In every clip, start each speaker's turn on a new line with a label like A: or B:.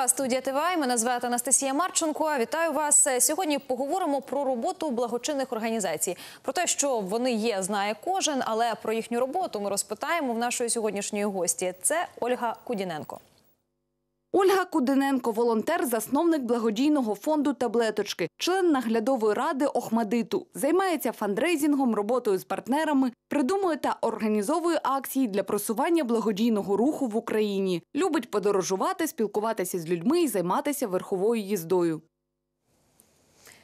A: Гостьова студія ТВА. Мене звати Анастасія Марченко. Вітаю вас. Сьогодні поговоримо про роботу благочинних організацій. Про те, що вони є, знає кожен, але про їхню роботу ми розпитаємо в нашої сьогоднішньої гості. Це Ольга Кудіненко.
B: Ольга Кудиненко, волонтер, засновник благодійного фонду таблеточки, член наглядової ради Охмадиту, займається фандрейзингом, роботою з партнерами, придумує та організовує акції для просування благодійного руху в Україні. Любить подорожувати, спілкуватися з людьми і займатися верховою їздою.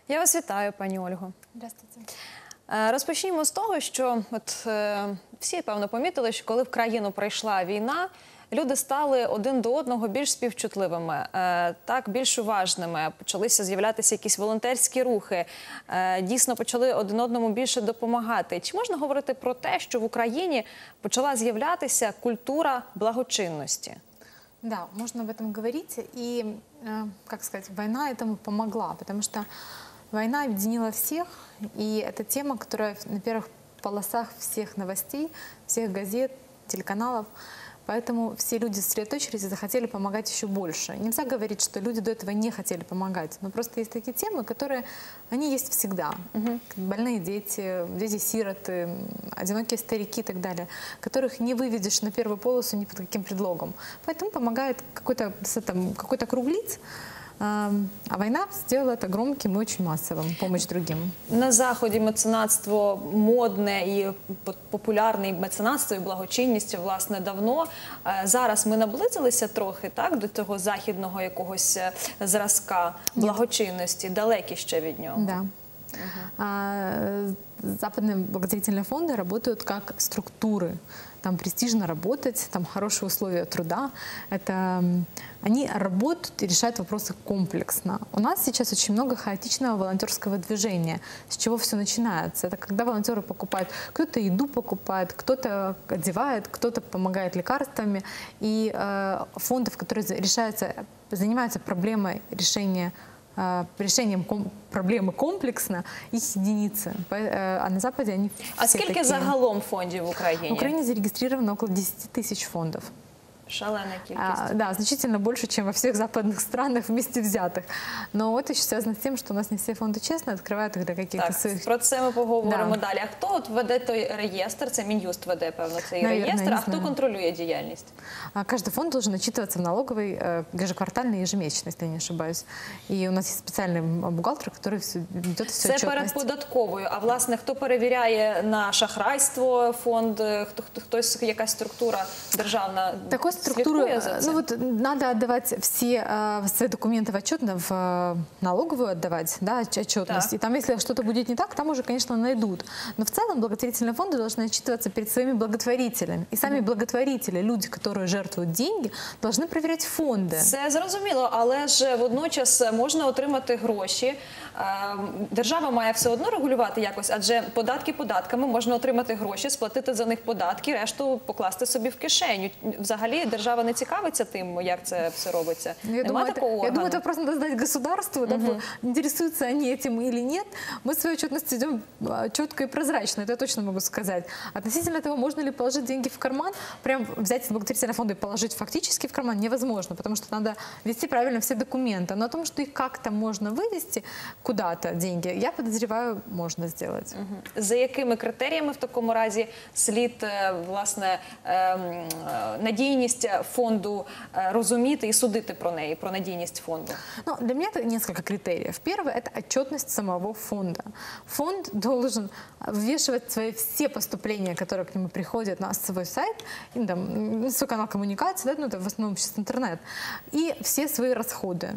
A: Я вас вітаю, пані Ольго.
C: Здравствуйте.
A: Е, Розпочнімо з того, що от е, всі певно помітили, що коли в країну прийшла війна, люди стали один до одного більш співчутливими, е, так більш уважними. Почалися з'являтися якісь волонтерські рухи. е, Дійсно почали один одному більше допомагати. Чи можна говорити про те, що в Україні почала з'являтися культура благочинності?
C: Да, можно об этом говорить. И, э, как сказать, война этому помогла, потому что война объединила всех, и это тема, которая на первых полосах всех новостей, всех газет, телеканалов. Поэтому все люди сосредоточились и захотели помогать еще больше. Нельзя говорить, что люди до этого не хотели помогать. Но просто есть такие темы, которые, они есть всегда. Больные дети, дети-сироты, одинокие старики и так далее, которых не выведешь на первую полосу ни под каким предлогом. Поэтому помогает какой-то круг лиц, Эм, а война сделала это громким и очень массовым, помощь другим.
A: На заході меценатство модне і по- популярне і меценатство і благочинність власне давно. Е, Зараз ми наблизилися трохи так до цього західного якогось е, зразка благочинності, далекі ще від нього.
C: Да. А, западные благотворительные фонды работают как структуры. Там престижно работать, там хорошие условия труда. Это они работают и решают вопросы комплексно. У нас сейчас очень много хаотичного волонтерского движения. С чего все начинается? Это когда волонтеры покупают, кто-то еду покупает, кто-то одевает, кто-то помогает лекарствами. И э, фондов, которые решаются, занимаются проблемой решения решением ком- проблемы комплексно, их единицы. По- э, А на Западе они
A: А
C: все
A: скільки
C: такие.
A: загалом фондів в Україні?
C: В Украине зарегистрировано около 10 тысяч фондов.
A: Шалена кількість.
C: А, да, значительно больше, чем во всех западных странах вместе взятых. Но это еще связано с тем, что у нас не все фонды честно открывают их для каких-то
A: Так,
C: своих...
A: про це ми поговоримо
C: Да.
A: далі. А хто от веде той реєстр? Це Мін'юст веде, певно, цей
C: Наверное,
A: реєстр.
C: не
A: А хто
C: знаю.
A: контролює діяльність?
C: А Каждый фонд должен отчитываться в налоговой э, ежеквартально, ежемесячно, если я не ошибаюсь. И у нас есть специальный м, бухгалтер, который все, ведет всю
A: Це перед
C: отчетность.
A: податковою. А власне, хто перевіряє на шахрайство фонд? Хто, хто хтось, якась структура державна
C: Такой структуры,
A: слідкує за
C: э,
A: цим?
C: ну вот надо отдавать все э, свои документы в отчет в э, налоговую отдавать, да, отч- отчетность.
A: Так.
C: И там, если что-то будет не так, там уже, конечно, найдут. Но в целом благотворительные фонды должны отчитываться перед своими благотворителями. И сами благотворители, люди, которые жертвуют деньги, должны проверять фонды.
A: Це зрозуміло, але ж водночас можна отримати гроші. Е, Держава має все одно регулювати якось, адже податки податками можна отримати гроші, сплатити за них податки, решту покласти собі в кишеню. Взагалі держава не цікавиться тим, як це все робиться.
C: Ну, Я
A: Нема
C: думаю, это,
A: такого
C: я
A: органу?
C: думаю, это вопрос надо задать государству, да, интересуются они этим или нет. Мы в свою отчетность идем а, четко и прозрачно, это я точно могу сказать. Относительно того, можно ли положить деньги в карман, прям взять из благотворительного фонда и положить фактически в карман невозможно, потому что надо вести правильно все документы. Но о том, что их как-то можно вывести куда-то деньги, я подозреваю, можно сделать.
A: Мгм. За якими критеріями в такому разі слід е, власне ем, е, надійність фонду е, розуміти і судити про неї, про надійність фонду?
C: Ну, для меня это несколько критериев. Первый – это отчетность самого фонда. Фонд должен вывешивать свои все поступления, которые к нему приходят на свой сайт, и, там, м, свой канал коммуникации, да, ну, это в основном сейчас интернет, и все свои расходы.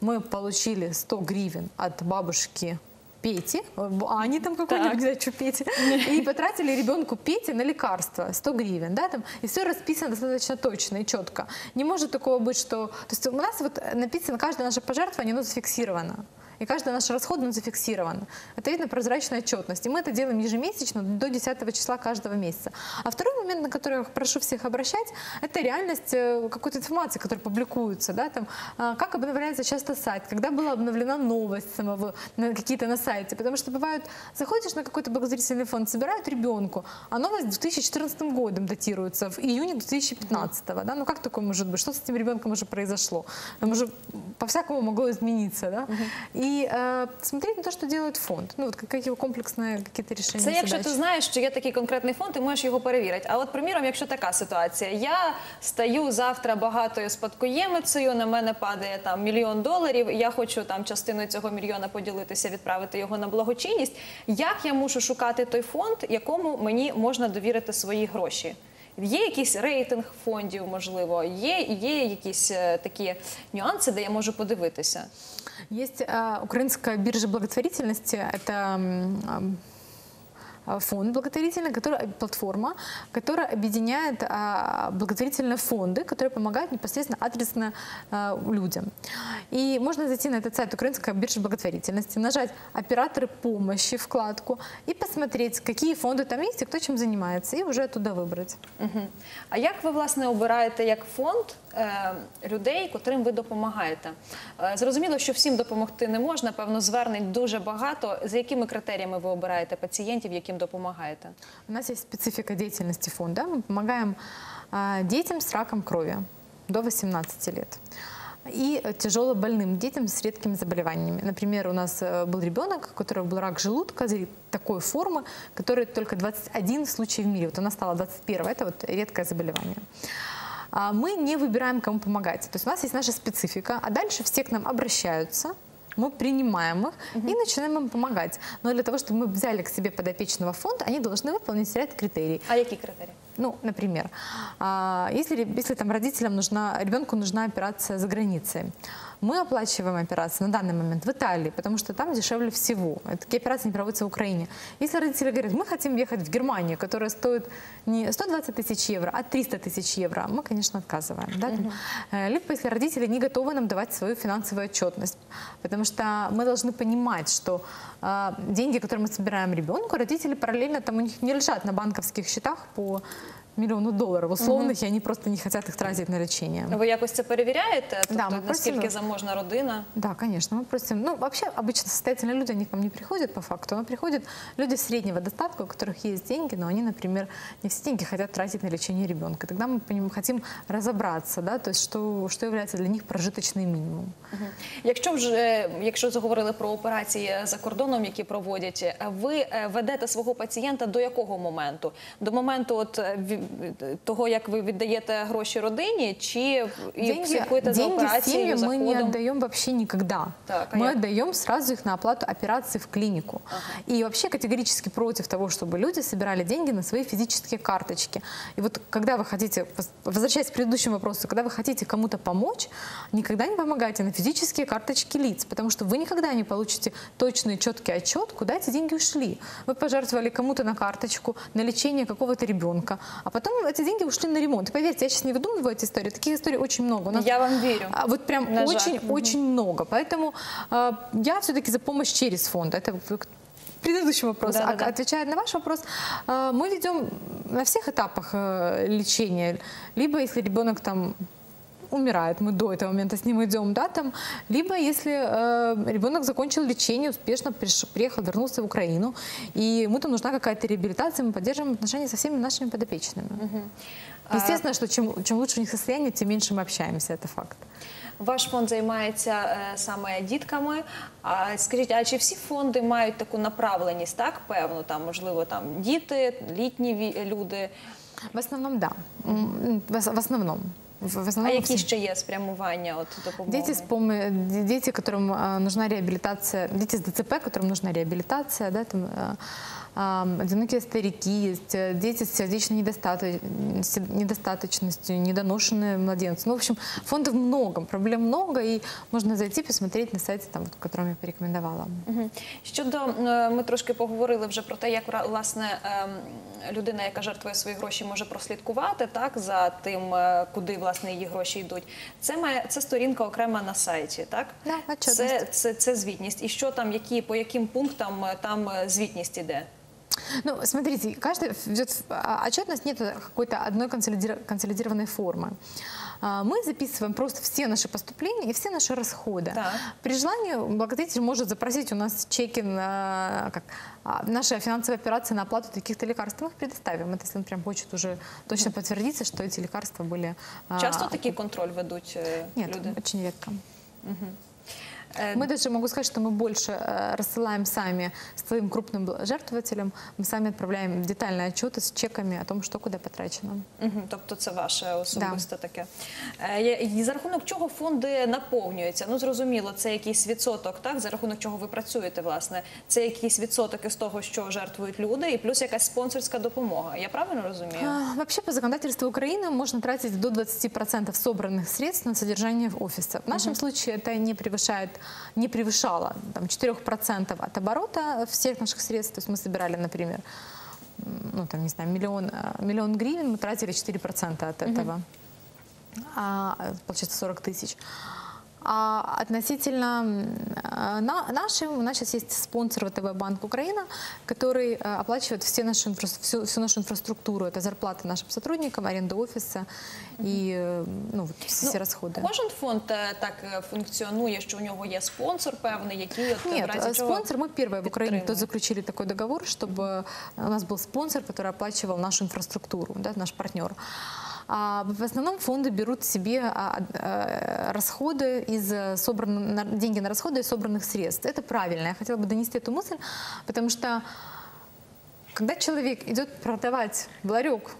C: Мы получили 100 гривен от бабушки Пети, а они там знаю, что Пети, и потратили ребенку Пети на лекарства. 100 гривен, да, там, и все расписано достаточно точно и четко. Не может такого быть, что, то есть у нас вот написано, каждое наше пожертвование, оно зафиксировано. И каждый наш расход он зафиксирован. Это видно прозрачная отчетность. И мы это делаем ежемесячно до 10 числа каждого месяца. А второй момент, на который я прошу всех обращать, это реальность э, какой-то информации, которая публикуется. Да, там, а, как обновляется часто сайт, когда была обновлена новость самого, какие-то на сайте. Потому что бывает, заходишь на какой-то благотворительный фонд, собирают ребенку, а новость 2014 годом датируется, в июне 2015. Да? Ну как такое может быть? Что с этим ребенком уже произошло? Там уже по-всякому могло измениться. Да? И э, смотреть на то, что делает фонд. Ну вот какие комплексные какие-то решения
A: Це якщо ти знаєш, що є такий конкретний фонд, ти можеш його перевірити. А от, приміром, якщо така ситуація, я стаю завтра багатою спадкоємицею, на мене падає там мільйон доларів, я хочу там частину цього мільйона поділитися, відправити його на благочинність. Як я мушу шукати той фонд, якому мені можна довірити свої гроші? Є якийсь рейтинг фондів, можливо, є, є якісь е, такі нюанси, де я можу подивитися.
C: Є українська біржа благотворительності. благотворительности Это м, а, фонд благотворительный, который, платформа, которая объединяет а, благотворительные фонды, которые помогают непосредственно адресно а, людям. И можно зайти на этот сайт Украинская биржа благотворительности, нажать «Операторы помощи» вкладку и посмотреть, какие фонды там есть и кто чем занимается, и уже оттуда выбрать.
A: Мгм. А як ви власне обираєте як фонд е, людей, котрим ви допомагаєте? Е, зрозуміло, що всім допомогти не можна. Певно, звернень дуже багато. За якими критеріями ви обираєте пацієнтів, яким допомагаєте?
C: У нас есть специфика деятельности фонда. Мы помогаем а, детям с раком крови до 18 лет и тяжело больным детям с редкими заболеваниями. Например, у нас э, был ребенок, у которого был рак желудка такой формы, который только 21 случай в мире. Вот она стала 21 это вот редкое заболевание. А Мы не выбираем, кому помогать. То есть у нас есть наша специфика, а дальше все к нам обращаются, мы принимаем их и начинаем им помогать. Но для того, чтобы мы взяли к себе подопечного фонда, они должны выполнить ряд критерий.
A: А які критерії?
C: Ну, например, а, если, ре- если там родителям нужна, ребенку нужна операция за границей, мы оплачиваем операцию на данный момент в Италии, потому что там дешевле всего. Э, Такие операции не проводятся в Украине. Если родители говорят, мы хотим ехать в Германию, которая стоит не 120 тысяч евро, а 300 тысяч евро, мы, конечно, отказываем. Да? Э, Либо если родители не готовы нам давать свою финансовую отчетность, потому что мы должны понимать, что а, деньги, которые мы собираем ребенку, родители параллельно там у них не лежат на банковских счетах по миллиону долларов условных, и они просто не хотят их тратить на лечение.
A: Ви якось це перевіряєте? Тобто,
C: Да, ми
A: наскільки
C: просимо.
A: заможна родина?
C: Да, конечно, мы просим. Ну, вообще, обычно состоятельные люди, они к нам не приходят по факту, но приходят люди среднего достатка, у которых есть деньги, но они, например, не все деньги хотят тратить на лечение ребенка. Тогда мы по ним хотим разобраться, да, то есть что, что является для них прожиточный минимум.
A: Мгм. Якщо вже якщо заговорили про операції за кордоном, які проводять, е, ви е, ведете свого пацієнта до якого моменту? До моменту от е, ві- того, як ви віддаєте гроші родині, чи і слідкуєте за
C: деньги
A: операцією,
C: семьи
A: за
C: мы не
A: ходом?
C: отдаем вообще никогда.
A: Так, а
C: мы
A: як?
C: отдаем сразу их на оплату операции в клинику. И вообще категорически против того, чтобы люди собирали деньги на свои физические карточки. И вот когда вы хотите, возвращаясь к предыдущему вопросу, когда вы хотите кому-то помочь, никогда не помогайте на физические карточки лиц, потому что вы никогда не получите точный, четкий отчет, куда эти деньги ушли. Вы пожертвовали кому-то на карточку, на лечение какого-то ребенка, а потом эти деньги ушли на ремонт. Поверьте, я сейчас не выдумываю эти истории, таких историй очень много. У нас
A: Я вам вірю.
C: а вот прям
A: жаль.
C: очень, много. Поэтому а, я все-таки за помощь через фонд. Это в- к предыдущему вопросу.
A: Да-да-да.
C: А отвечая на ваш вопрос, а, мы ведем на всех этапах э, лечения. Либо если ребенок там умирает, мы до этого момента с ним идем, да, там, либо если э, ребенок закончил лечение, успешно приш- приехал, вернулся в Украину, и ему там нужна какая-то реабилитация, мы поддерживаем отношения со всеми нашими подопечными. Естественно, что чем, чем лучше у них состояние, тем меньше мы общаемся, это факт.
A: Ваш фонд займається е, саме дітками. А скажіть, а чи всі фонди мають таку направленість? Так, певно, там можливо там діти, літні ві- люди.
C: В основном, да. М, В, в основном. В, в
A: А
C: основном
A: які
C: все.
A: ще є спрямування от допомоги?
C: Дети, с помо- д- дети, которым а, нужна реабилитация, дети с ДЦП, которым нужна реабилитация, да, там, а, а, одинокие старики, есть, э, дети с сердечной недостаты- с недостаточностью, недоношенные младенцы. Ну, в общем, фондов много, проблем много, и можно зайти посмотреть на сайте, там, вот, которым я порекомендовала.
A: Мгм. Щодо е, ми трошки поговорили вже про те, як вра- власне ем, людина, яка жертвує свої гроші, може прослідкувати так за тим, е, куди власне. власне її гроші йдуть. Це має це сторінка окрема на сайті, так?
C: Да,
A: це, це, це звітність. І що там, які по яким пунктам е, там е, звітність іде?
C: Ну, смотрите, каждый ведет а, отчетность, нет какой-то одной консолидир- консолидированной формы. А, Мы записываем просто все наши поступления и все наши расходы.
A: Так.
C: При желании благодетель может запросить у нас чеки на как, а, наши финансовые операции на оплату каких-то лекарств. Мы их предоставим. Это если он прям хочет уже точно подтвердиться, что эти лекарства были... а,
A: Часто такий контроль ведуть е,
C: Нет,
A: люди?
C: очень редко.
A: Е,
C: Мы даже, могу сказать, что мы больше э, рассылаем сами своим крупным бл- жертвователям, мы сами отправляем детальные отчеты с чеками о том, что куда потрачено.
A: Мгм, Тобто це ваше особисте таке. Е, є- І за рахунок чого фонди наповнюються? Ну зрозуміло, це якийсь відсоток, так за рахунок чого ви працюєте, власне. Це якийсь відсоток із того, що жертвують люди, і плюс якась спонсорська допомога. Я правильно розумію?
C: А, Вообще по законодательству Украины можно тратить до 20% собранных средств на содержание в офисе. В нашем случае это не превышает, не превышало там, 4% от оборота всех наших средств. То есть мы собирали, например, ну там не знаю, миллион, э, миллион гривен, мы тратили 4% от этого. А, получается 40 тысяч. А относительно м, э, на, нашим, у нас сейчас есть спонсор ВТБ Банк Украина, который э, оплачивает все наши, инфра- всю, всю нашу инфраструктуру. Это зарплаты нашим сотрудникам, аренда офиса и э, ну, вот все
A: Ну,
C: расходы.
A: Кожен фонд е, так е, функціонує, що у нього є спонсор певний, який от в
C: Нет,
A: разі
C: э,
A: чого
C: спонсор, мы первые в Украине, кто
A: підтримує.
C: заключили такой договор, чтобы у нас был спонсор, который оплачивал нашу инфраструктуру, да, наш партнер. А в основном фонды берут себе а, э, расходы из э, собран- на- деньги на расходы из собранных средств. Это правильно. Я хотела бы донести эту мысль, потому что когда человек идет продавать в ларек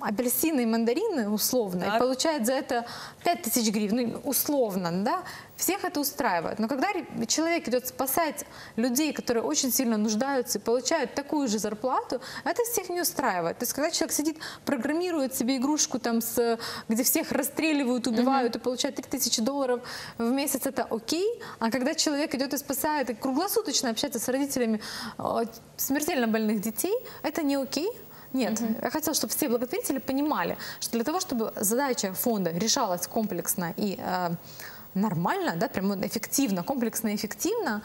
C: апельсины и мандарины условно,
A: Так.
C: и получает за это 5000 гривен, ну, условно, да, всех это устраивает. Но когда человек идет спасать людей, которые очень сильно нуждаются и получают такую же зарплату, это всех не устраивает. То есть когда человек сидит, программирует себе игрушку, там, с, где всех расстреливают, убивают и получает 3000 долларов в месяц, это окей. А когда человек идет и спасает, и круглосуточно общается с родителями э, смертельно больных детей, это не окей. Нет, я хотела, чтобы все благотворители понимали, что для того, чтобы задача фонда решалась комплексно и э, нормально, да, прям эффективно, комплексно эффективно,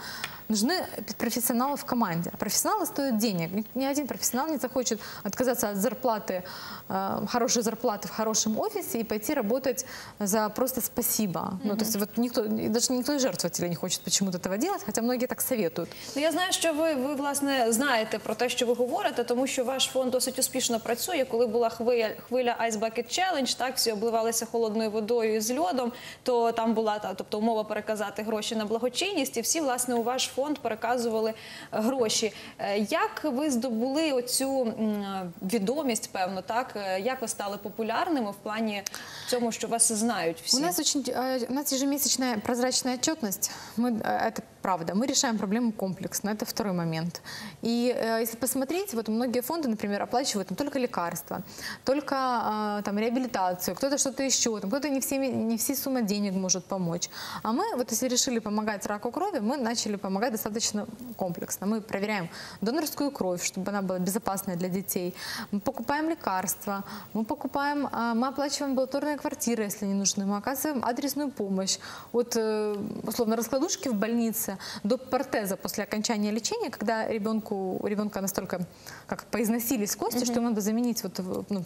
C: нужны профессионалы в команде. А профессионалы стоят денег. Ни, ни один профессионал не захочет отказаться от зарплаты, э, хорошей зарплаты в хорошем офисе и пойти работать за просто спасибо. Ну, то есть вот никто, и даже никто из жертвователей не хочет почему-то этого делать, хотя многие так советуют.
A: Ну, я знаю, що ви, ви власне знаєте про те, що ви говорите, тому що ваш фонд досить успішно працює. Коли була хвиля, хвиля Ice Bucket Challenge, так всі обливалися холодною водою і з льодом, то там була та, тобто умова переказати гроші на благочинність, і всі власне у ваш фонд переказували е, гроші. Е, Як ви здобули оцю м, відомість, певно, так Е, як ви стали популярними в плані цьому, що вас знають всі?
C: У нас очень, э, у нас ежемесячная прозрачная отчетность. Мы, э, это правда. Мы решаем проблему комплексно. Это второй момент. И э, если посмотреть, вот многие фонды, например, оплачивают там, только лекарства, только э, там реабилитацию, кто-то что-то еще, там, кто-то не, всеми, не все сумма денег может помочь. А мы, вот если решили помогать раку крови, мы начали помогать достаточно комплексно. Мы проверяем донорскую кровь, чтобы она была безопасной для детей. Мы покупаем лекарства, мы покупаем, а, мы оплачиваем амбулаторные квартиры, если не нужны, мы оказываем адресную помощь от, э, условно, раскладушки в больнице до протеза после окончания лечения, когда ребенку, у ребенка настолько как поизносились кости, что ему надо заменить вот, ну,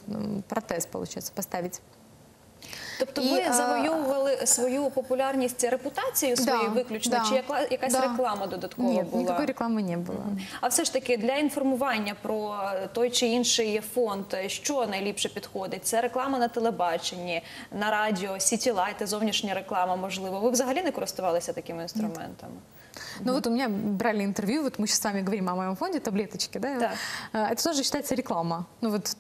C: протез, получается, поставить.
A: Тобто
C: І,
A: ви завойовували свою популярність репутацією своєю
C: Да,
A: виключно,
C: да,
A: чи якла- якась
C: да.
A: реклама додаткова
C: Нет,
A: була?
C: никакой рекламы не было.
A: А все ж таки для інформування про той чи інший фонд, що найліпше підходить? Це реклама на телебаченні, на радіо, сітілайти, зовнішня реклама, можливо. Ви взагалі не користувалися такими інструментами?
C: Ну вот у меня брали интервью, вот мы сейчас с вами говорим о моем фонде таблеточки, да?
A: Так.
C: Э, Это тоже считается реклама. Ну вот,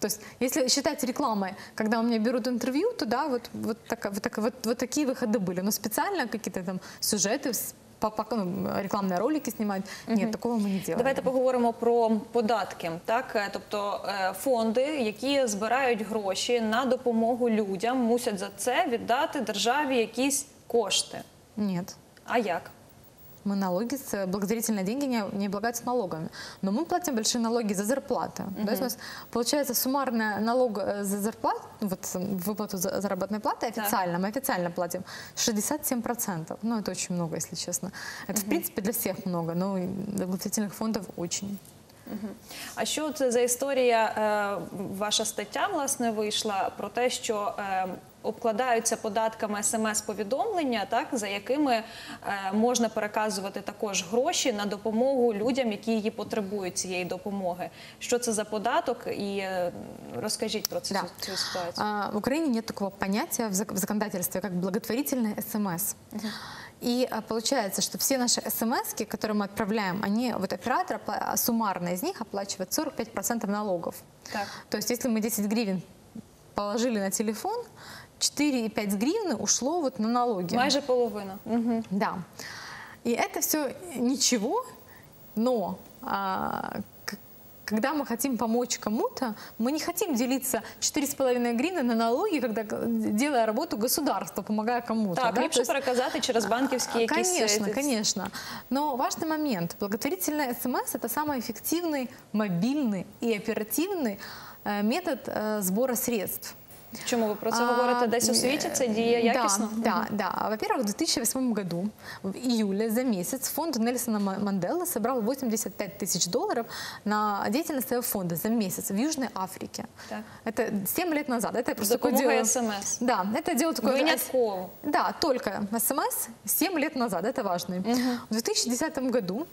C: то есть, если считать рекламой, когда у меня берут интервью, то да, вот, вот, так, вот, так- вот, вот такие выходы были. Но специально какие-то там сюжеты, с- по- по- ну, рекламные ролики снимать, нет, такого мы не делаем.
A: Давайте поговоримо про податки. Так, Е, тобто е, фонди, які збирають гроші на допомогу людям, мусять за це віддати державі якісь кошти.
C: Нет.
A: А як?
C: Мы налоги, с, благотворительные деньги не, не облагаются налогами. Но мы платим большие налоги за зарплаты. То есть у нас получается суммарная налог э, за зарплату, вот э, выплату за- заработной платы официально, мы официально платим 67%. Ну, это очень много, если честно. Это, в принципе, для всех много, но и для благотворительных фондов очень.
A: А що це за історія? е, Ваша стаття власне вийшла про те, що е, обкладаються податками смс-повідомлення, так за якими е, можна переказувати також гроші на допомогу людям, які її потребують цієї допомоги. Що це за податок? І е, розкажіть про цю,
C: Да.
A: цю ситуацію.
C: А, В Украине нет такого понятия в зак- в законодательстве, как благотворительный СМС. И а, получается, что все наши СМС, которые мы отправляем, они, вот оператор опла- суммарно из них оплачивает 45% налогов.
A: Так.
C: То есть если мы 10 гривен положили на телефон, 4,5 гривны ушло вот на налоги.
A: Майже половина. Угу.
C: Да. И это все ничего, но а, к- когда мы хотим помочь кому-то, мы не хотим делиться 4,5 гривны на налоги, когда г- делая работу государства, помогая кому-то.
A: Так,
C: да?
A: ліпше
C: То есть-
A: переказати через банківські якісь
C: Конечно,
A: е,
C: конечно. Но важный момент. Благотворительная СМС – это самый эффективный, мобильный и оперативный э, метод э, сбора средств.
A: Чому ви про це
C: А,
A: говорите? Десь у світі це діє якісно?
C: Да, да, да. Во-первых, в 2008 году, в июле за месяц, фонд Нельсона Ма- Манделы собрал 85 тысяч долларов на деятельность своего фонда за месяц в Южной Африке.
A: Так.
C: Это 7 лет назад. Это я просто такое
A: Допомога
C: делаю.
A: СМС.
C: Да, это дело такое...
A: Винятково.
C: Да, только СМС 7 лет назад, это важно. В 2010 году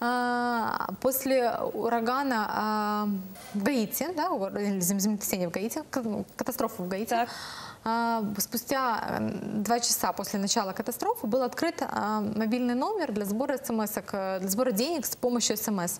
C: а, после урагана а, в Гаити, да, ур- или зем- землетрясения в Гаити, к- ну, катастрофы в Гаити,
A: Так.
C: а, спустя э, два часа после начала катастрофы был открыт а, мобильный номер для сбора смс для сбора денег с помощью смс.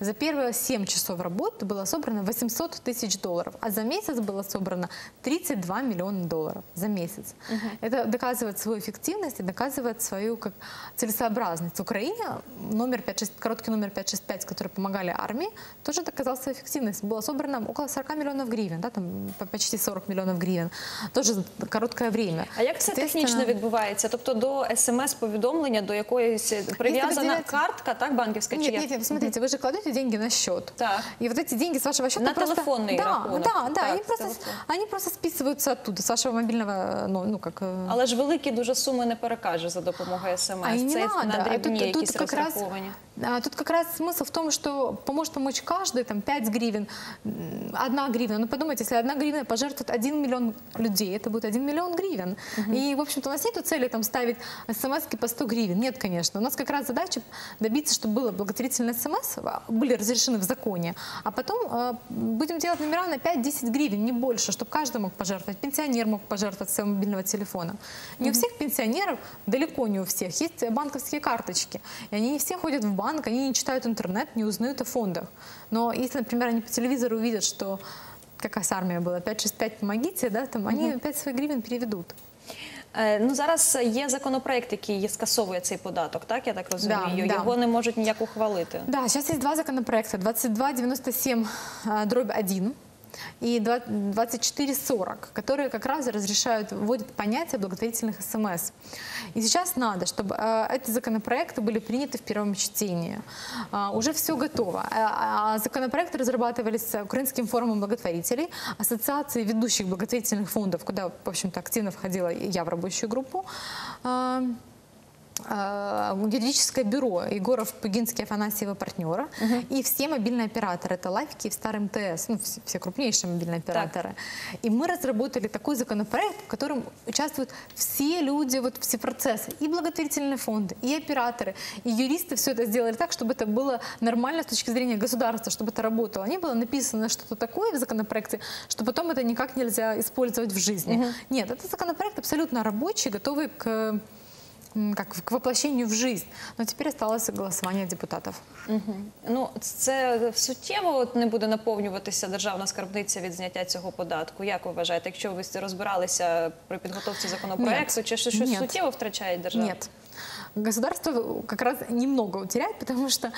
C: За первые 7 часов работы было собрано 800 тысяч долларов, а за месяц было собрано 32 миллиона долларов за месяц. Это доказывает свою эффективность и доказывает свою как, целесообразность. В Украине номер 56, короткий номер 565, который помогали армии, тоже доказал свою эффективность. Было собрано около 40 миллионов гривен, да, там по- почти 40 миллионов гривен. Тоже за короткое время.
A: А як це технічно
C: Соответственно,
A: відбувається? Тобто до смс-повідомлення, до якоїсь прив'язана
C: розділяється-
A: картка, так, банківська? чи
C: Нет,
A: як?
C: нет, нет, смотрите, вы же кладете деньги на счет.
A: Так.
C: И вот эти деньги с вашего счета
A: На
C: просто...
A: телефонный
C: да,
A: рахунок.
C: Да, да,
A: Так,
C: они
A: с
C: просто,
A: телефона.
C: они просто списываются оттуда, с вашего мобильного, ну, ну как... э,
A: Але ж великі дуже суми не перекажеш за допомогою смс.
C: А и не
A: Це
C: надо.
A: на
C: А
A: дрібні
C: тут,
A: якісь
C: тут как раз,
A: розраховані.
C: а, тут как раз смысл в том, что поможет помочь каждый, там, 5 гривен, м, 1 гривна. Ну, подумайте, если 1 гривна пожертвует 1 миллион людей, это будет 1 миллион гривен. И, в общем-то, у нас нет цели там ставить смс по 100 гривен. Нет, конечно. У нас как раз задача добиться, чтобы было благотворительное смс, а, были разрешены в законе, а потом э, будем делать номера на 5-10 гривен, не больше, чтобы каждый мог пожертвовать. Пенсионер мог пожертвовать своего мобильного телефона. Не у всех пенсионеров, далеко не у всех, есть банковские карточки. И они не все ходят в банк, они не читают интернет, не узнают о фондах. Но если, например, они по телевизору увидят, что какая армия была, 565 помогите, да, там они 5 своих гривен переведут.
A: Е, Ну зараз є законопроект, який скасовує цей податок, так я так розумію.
C: да.
A: Його да. не можуть ніяк ухвалити.
C: Да, зараз є два законопроекти: 2297 а, дробь 1 и 2- 2440, которые как раз разрешают, вводят понятие благотворительных СМС. И сейчас надо, чтобы э, эти законопроекты были приняты в первом чтении. А, уже все готово. А, а законопроекты разрабатывались Украинским форумом благотворителей, Ассоциацией ведущих благотворительных фондов, куда, в общем-то, активно входила я в рабочую группу. Э, юридическое бюро Егоров, Пугинский, Афанасьева, партнеры. И все мобильные операторы. Это Лайф, Киевстар, МТС. Ну, все, все крупнейшие мобильные операторы. И мы разработали такой законопроект, в котором участвуют все люди, вот все процессы. И благотворительные фонды, и операторы, и юристы все это сделали так, чтобы это было нормально с точки зрения государства, чтобы это работало. Не было написано что-то такое в законопроекте, что потом это никак нельзя использовать в жизни. Нет, это законопроект абсолютно рабочий, готовый к как к воплощению в жизнь. Но теперь осталось голосование депутатов.
A: Ну це суттєво от не буде наповнюватися державна скарбниця від зняття цього податку. Як ви вважаєте, якщо ви розбиралися при підготовці законопроекту,
C: Нет.
A: чи що- щось
C: Нет.
A: суттєво втрачає держава?
C: Нет. Государство как раз немного утеряет, потому что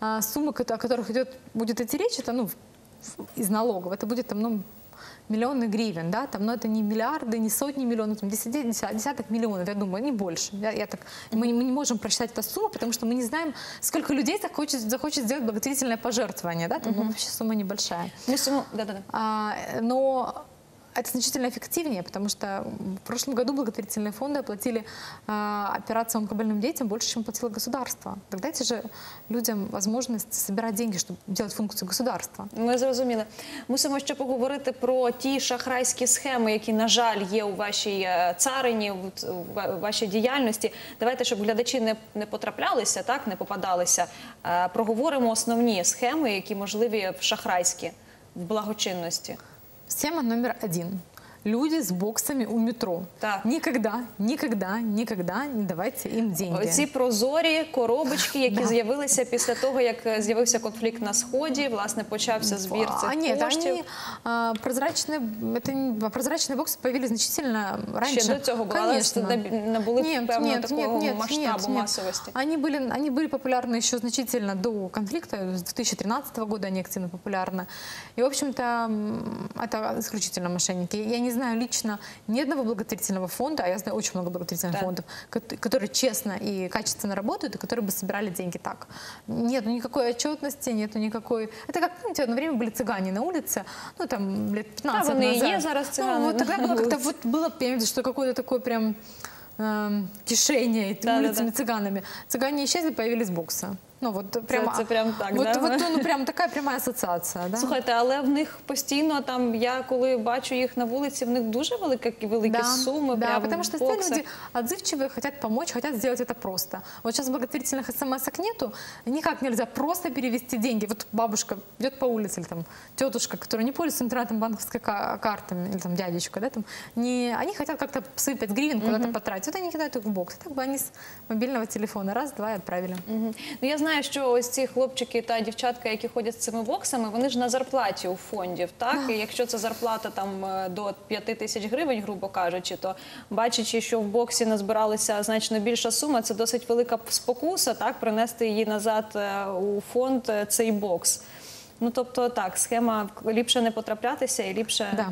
C: а, сумма, кото- о которых идет, будет идти речь, это ну, в- из налогов, это будет там, ну, миллионы гривен, да, там, но это не миллиарды, не сотни миллионов, там, десяти- деся- десяток миллионов, я думаю, не больше. Я, я так, мы, мы не можем просчитать эту сумму, потому что мы не знаем, сколько людей захочет, захочет сделать благотворительное пожертвование, да, там ну, вообще сумма небольшая.
A: Мусимо да-да-да.
C: А, но это значительно эффективнее, потому что в прошлом году благотворительные фонды оплатили а, операции онкобольным детям больше, чем платило государство. Так дайте же людям возможность собирать деньги, чтобы делать функцию государства.
A: Ми зрозуміли. Мусимо ще поговорити про ті шахрайські схеми, які, на жаль, є у вашій е, царині, в- у ва- вашій діяльності. Давайте, щоб глядачі не, не потраплялися, так не попадалися. е, Проговоримо основні схеми, які можливі в шахрайські в благочинності.
C: Схема номер один Люди с боксами у метро.
A: Так.
C: Никогда, никогда, никогда не давайте им деньги.
A: Ці прозорі коробочки, які
C: Да.
A: з'явилися після того, як е, з'явився конфлікт на сході, власне, почався збір цих
C: а, нет,
A: коштів.
C: они а, прозрачные, это не- прозрачные боксы появились значительно раньше.
A: Ще до цього були, але ж
C: Конечно.
A: не- не були
C: Нет,
A: певного
C: нет,
A: такого
C: нет, нет,
A: масштабу
C: нет, нет.
A: масовості.
C: Они были, они были популярны еще значительно до конфликта. С 2013 года они активно популярны. И, в общем-то, м, это исключительно мошенники. Я не знаю лично ни одного благотворительного фонда, а я знаю очень много благотворительных
A: Да.
C: фондов, кот- которые честно и качественно работают, и которые бы собирали деньги так. Нет никакой отчетности, нету никакой... Это как, помните, одно время были цыгане на улице, ну, там, лет 15
A: вони і
C: назад.
A: є зараз цыгани
C: Ну, вот тогда было как-то, вот было, я имею в виду, что какое-то такое прям эм, кишение
A: Да-да-да.
C: улицами цыганами. Цыгане исчезли, появились боксы Ну вот прямо,
A: це прям так,
C: вот,
A: да?
C: вот ну, прям такая прямая ассоциация, да?
A: Слухайте, але в них постійно там, я коли бачу їх на вулиці, в них дуже великі, великі суми.
C: да,
A: прям
C: потому что
A: в
C: все
A: боксах.
C: люди отзывчивые, хотят помочь, хотят сделать это просто. Вот сейчас благотворительных смс нету, никак нельзя просто перевести деньги. Вот бабушка идет по улице, или там тетушка, которая не пользуется интернетом, банковской ка- картами, или там дядечка, да, там, не, они хотят как-то сыпать гривен куда-то потратить. Вот они кидают их в бокс. Так бы они с мобильного телефона раз, два и отправили.
A: Мгм. Ну я знаю, що ось ці хлопчики та дівчатка, які ходять з цими боксами, вони ж на зарплаті у фондів. Так і якщо це зарплата там е, до 5 тисяч гривень, грубо кажучи, то бачачи, що в боксі назбиралася значно більша сума, це досить велика спокуса, так принести її назад е, у фонд е, цей бокс. Ну тобто так, схема ліпше не потраплятися і ліпше.
C: Да.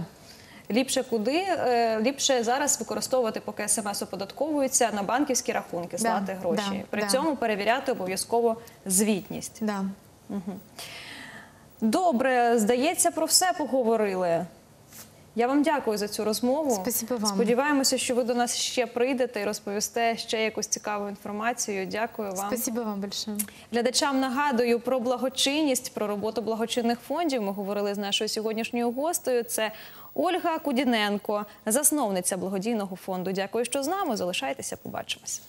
A: Ліпше куди, Е, ліпше зараз використовувати, поки смс оподатковуються на банківські рахунки, слати
C: Да,
A: гроші.
C: да,
A: При
C: да.
A: цьому перевіряти обов'язково звітність.
C: Да.
A: Добре, здається, про все поговорили. Я вам дякую за цю розмову.
C: Спасибо вам.
A: Сподіваємося, що ви до нас ще прийдете і розповісте ще якусь цікаву інформацію. Дякую вам.
C: Спасибо вам большое.
A: Глядачам нагадую про благочинність, про роботу благочинних фондів. Ми говорили з нашою сьогоднішньою гостею. Це Ольга Кудіненко, засновниця благодійного фонду. Дякую, що з нами. Залишайтеся, побачимось.